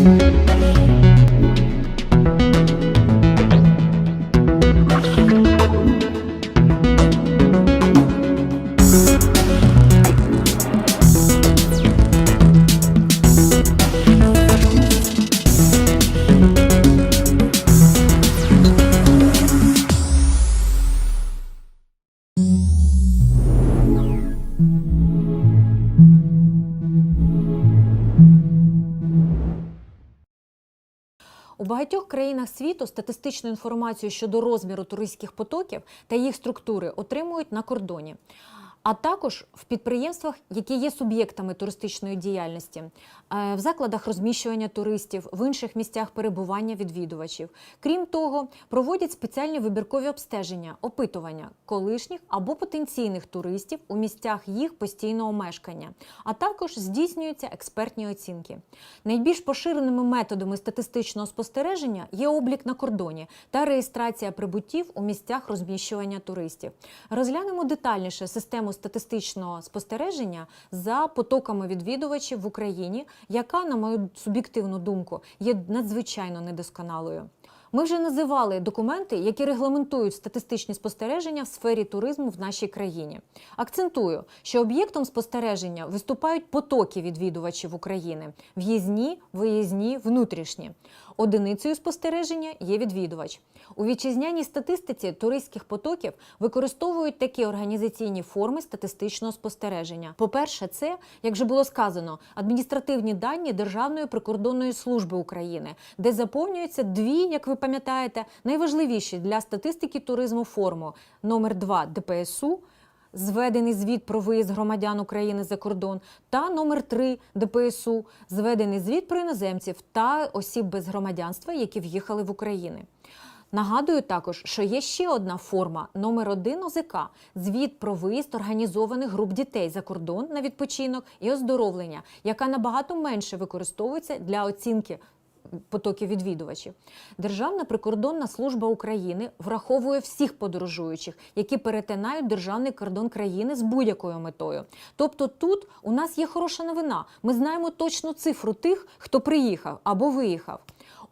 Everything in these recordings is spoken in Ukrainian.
У багатьох країнах світу статистичну інформацію щодо розміру туристських потоків та їх структури отримують на кордоні. А також в підприємствах, які є суб'єктами туристичної діяльності, е, в закладах розміщування туристів, в інших місцях перебування відвідувачів. Крім того, проводять спеціальні вибіркові обстеження, опитування колишніх або потенційних туристів у місцях їх постійного мешкання, а також здійснюються експертні оцінки. Найбільш поширеними методами статистичного спостереження є облік на кордоні та реєстрація прибуттів у місцях розміщування туристів. Розглянемо детальніше систему статистичного спостереження за потоками відвідувачів в Україні, яка, на мою суб'єктивну думку, є надзвичайно недосконалою. Ми вже називали документи, які регламентують статистичні спостереження в сфері туризму в нашій країні. Акцентую, що об'єктом спостереження виступають потоки відвідувачів України: в'їзні, виїзні, внутрішні. Одиницею спостереження є відвідувач. У вітчизняній статистиці туристських потоків використовують такі організаційні форми статистичного спостереження. По-перше, це, як вже було сказано, адміністративні дані Державної прикордонної служби України, де заповнюються дві, як ви пам'ятаєте, найважливіші для статистики туризму форму номер 2 ДПСУ. Зведений звіт про виїзд громадян України за кордон та номер 3 ДПСУ, зведений звіт про іноземців та осіб без громадянства, які в'їхали в Україну. Нагадую також, що є ще одна форма номер 1 ОЗК звіт про виїзд організованих груп дітей за кордон на відпочинок і оздоровлення, яка набагато менше використовується для оцінки потоків відвідувачів. Державна прикордонна служба України враховує всіх подорожуючих, які перетинають державний кордон країни з будь-якою метою. Тобто тут у нас є хороша новина. Ми знаємо точну цифру тих, хто приїхав або виїхав.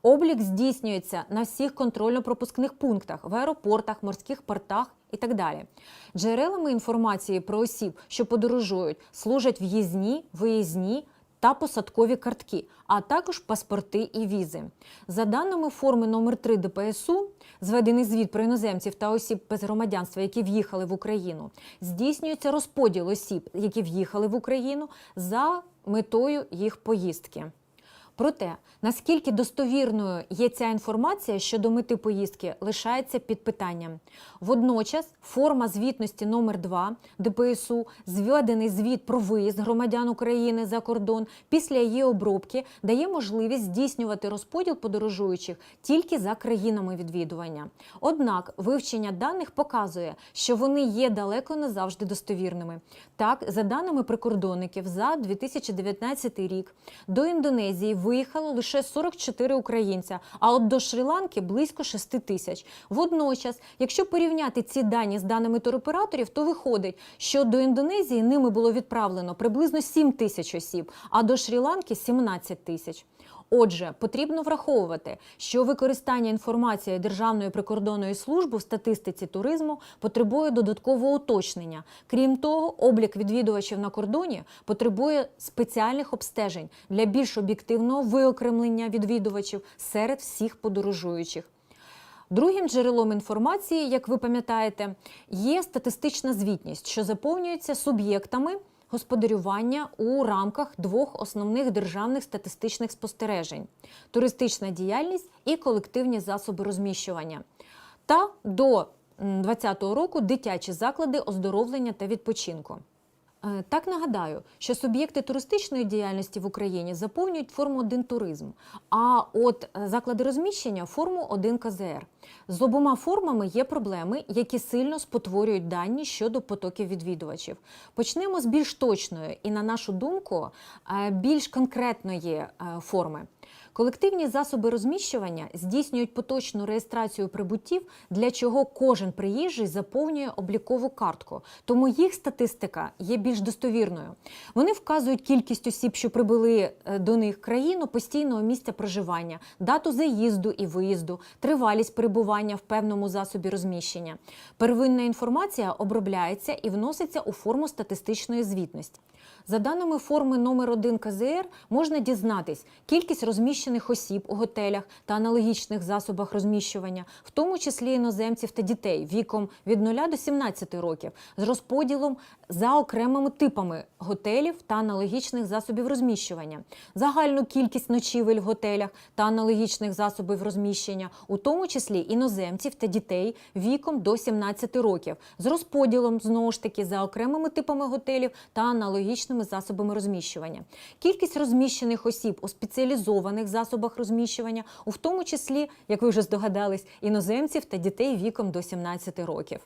Облік здійснюється на всіх контрольно-пропускних пунктах в аеропортах, морських портах і так далі. Джерелами інформації про осіб, що подорожують, служать в'їзні, виїзні та посадкові картки, а також паспорти і візи. За даними форми номер 3 ДПСУ, зведений звіт про іноземців та осіб без громадянства, які в'їхали в Україну, здійснюється розподіл осіб, які в'їхали в Україну, за метою їх поїздки. Проте, наскільки достовірною є ця інформація щодо мети поїздки, лишається під питанням. Водночас, форма звітності номер 2 ДПСУ, зведений звіт про виїзд громадян України за кордон після її обробки, дає можливість здійснювати розподіл подорожуючих тільки за країнами відвідування. Однак вивчення даних показує, що вони є далеко не завжди достовірними. Так, за даними прикордонників, за 2019 рік до Індонезії виїхало лише 44 українця, а от до Шрі-Ланки близько 6 тисяч. Водночас, якщо порівняти ці дані з даними туроператорів, то виходить, що до Індонезії ними було відправлено приблизно 7 тисяч осіб, а до Шрі-Ланки 17 тисяч. Отже, потрібно враховувати, що використання інформації Державної прикордонної служби в статистиці туризму потребує додаткового уточнення. Крім того, облік відвідувачів на кордоні потребує спеціальних обстежень для більш об'єктивного виокремлення відвідувачів серед всіх подорожуючих. Другим джерелом інформації, як ви пам'ятаєте, є статистична звітність, що заповнюється суб'єктами господарювання у рамках двох основних державних статистичних спостережень: туристична діяльність і колективні засоби розміщування. Та до 2020 року дитячі заклади оздоровлення та відпочинку. Е, Так нагадаю, що суб'єкти туристичної діяльності в Україні заповнюють форму 1 туризм, а от е, заклади розміщення форму 1 КЗР. З обома формами є проблеми, які сильно спотворюють дані щодо потоків відвідувачів. Почнемо з більш точної і, на нашу думку, е, більш конкретної форми. Колективні засоби розміщування здійснюють поточну реєстрацію прибуттів, для чого кожен приїжджий заповнює облікову картку, тому їх статистика є більш достовірною. Вони вказують кількість осіб, що прибули е, до них країну постійного місця проживання, дату заїзду і виїзду, тривалість перебування в певному засобі розміщення. Первинна інформація обробляється і вноситься у форму статистичної звітності. За даними форми номер 1 КЗР можна дізнатись кількість розміщених осіб у готелях та аналогічних засобах розміщування, в тому числі іноземців та дітей віком від 0 до 17 років, з розподілом за окремими типами готелів та аналогічних засобів розміщування, загальну кількість ночівель в готелях та аналогічних засобів розміщення, у тому числі іноземців та дітей віком до 17 років, з розподілом знову ж таки за окремими типами готелів та аналогічними засобами розміщування, кількість розміщених осіб у спеціалізованих засобах розміщування, у тому числі, як ви вже здогадались, іноземців та дітей віком до 17 років.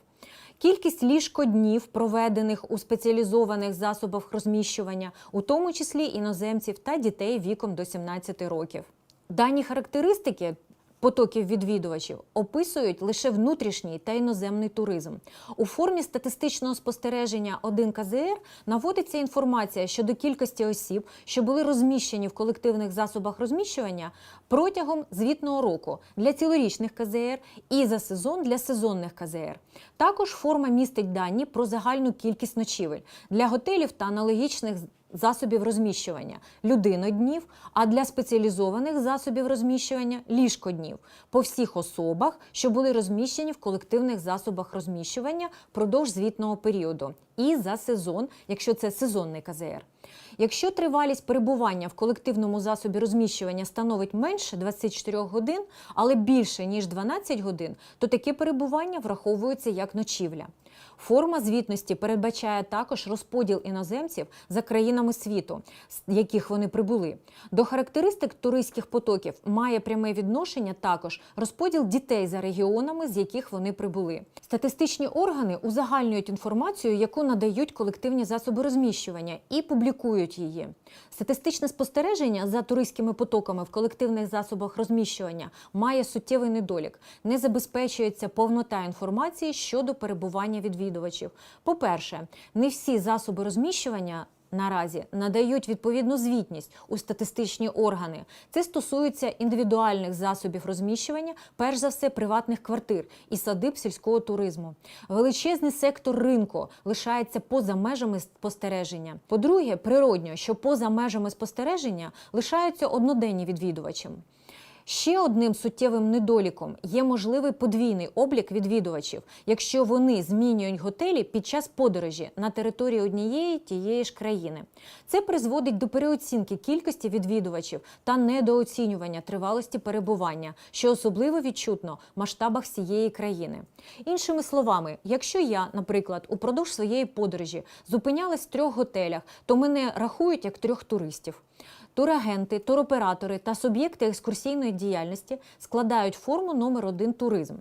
Кількість ліжкоднів, проведених у спеціалізованих засобах розміщування, у тому числі іноземців та дітей віком до 17 років. Дані характеристики потоків відвідувачів описують лише внутрішній та іноземний туризм. У формі статистичного спостереження 1 КЗР наводиться інформація щодо кількості осіб, що були розміщені в колективних засобах розміщування протягом звітного року для цілорічних КЗР і за сезон для сезонних КЗР. Також форма містить дані про загальну кількість ночівель для готелів та аналогічних засобів розміщування людиноднів, а для спеціалізованих засобів розміщування ліжкоднів по всіх особах, що були розміщені в колективних засобах розміщування впродовж звітного періоду, і за сезон, якщо це сезонний КЗР. Якщо тривалість перебування в колективному засобі розміщування становить менше 24 годин, але більше ніж 12 годин, то таке перебування враховується як ночівля. Форма звітності передбачає також розподіл іноземців за країнами світу, з яких вони прибули. До характеристик туристських потоків має пряме відношення також розподіл дітей за регіонами, з яких вони прибули. Статистичні органи узагальнюють інформацію, яку надають колективні засоби розміщування, і публікують її. Статистичне спостереження за туристськими потоками в колективних засобах розміщування має суттєвий недолік. Не забезпечується повнота інформації щодо перебування відвідувачів. По-перше, не всі засоби розміщування. Наразі надають відповідну звітність у статистичні органи. Це стосується індивідуальних засобів розміщування, перш за все, приватних квартир і садиб сільського туризму. Величезний сектор ринку лишається поза межами спостереження. По-друге, природньо, що поза межами спостереження лишаються одноденні відвідувачі. Ще одним суттєвим недоліком є можливий подвійний облік відвідувачів, якщо вони змінюють готелі під час подорожі на території однієї тієї ж країни. Це призводить до переоцінки кількості відвідувачів та недооцінювання тривалості перебування, що особливо відчутно в масштабах всієї країни. Іншими словами, якщо я, наприклад, упродовж своєї подорожі зупинялась в трьох готелях, то мене рахують як трьох туристів. Турагенти, туроператори та суб'єкти екскурсійної діяльності складають форму номер 1 туризм.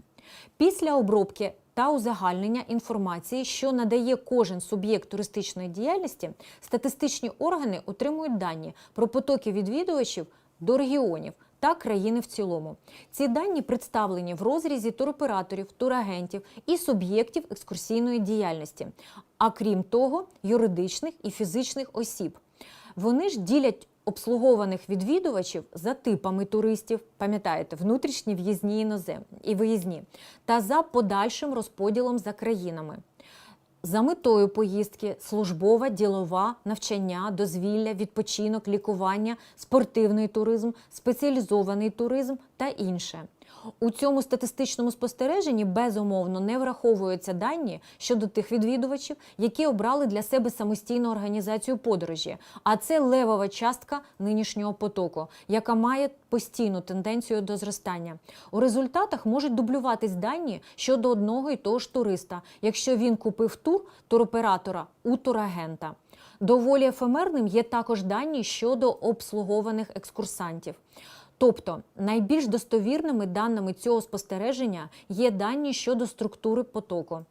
Після обробки та узагальнення інформації, що надає кожен суб'єкт туристичної діяльності, статистичні органи отримують дані про потоки відвідувачів до регіонів та країни в цілому. Ці дані представлені в розрізі туроператорів, турагентів і суб'єктів екскурсійної діяльності, а крім того, юридичних і фізичних осіб. Вони ж ділять обслугованих відвідувачів за типами туристів, пам'ятаєте, внутрішні в'їзні іноземні і виїзні, та за подальшим розподілом за країнами. За метою поїздки службова, ділова, навчання, дозвілля, відпочинок, лікування, спортивний туризм, спеціалізований туризм та інше. У цьому статистичному спостереженні безумовно не враховуються дані щодо тих відвідувачів, які обрали для себе самостійну організацію подорожі. А це левова частка нинішнього потоку, яка має постійну тенденцію до зростання. У результатах можуть дублюватись дані щодо одного і того ж туриста, якщо він купив тур туроператора у турагента. Доволі ефемерним є також дані щодо обслугованих екскурсантів. Тобто найбільш достовірними даними цього спостереження є дані щодо структури потоку.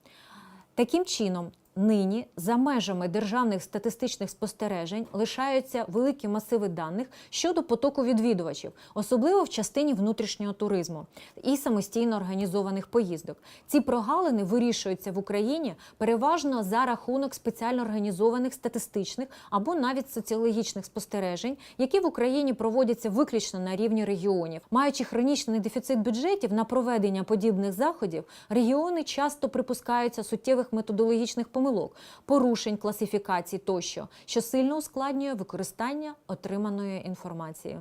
Таким чином, нині за межами державних статистичних спостережень лишаються великі масиви даних щодо потоку відвідувачів, особливо в частині внутрішнього туризму і самостійно організованих поїздок. Ці прогалини вирішуються в Україні переважно за рахунок спеціально організованих статистичних або навіть соціологічних спостережень, які в Україні проводяться виключно на рівні регіонів. Маючи хронічний дефіцит бюджетів на проведення подібних заходів, регіони часто припускаються суттєвих методологічних помилок, порушень класифікацій тощо, що сильно ускладнює використання отриманої інформації.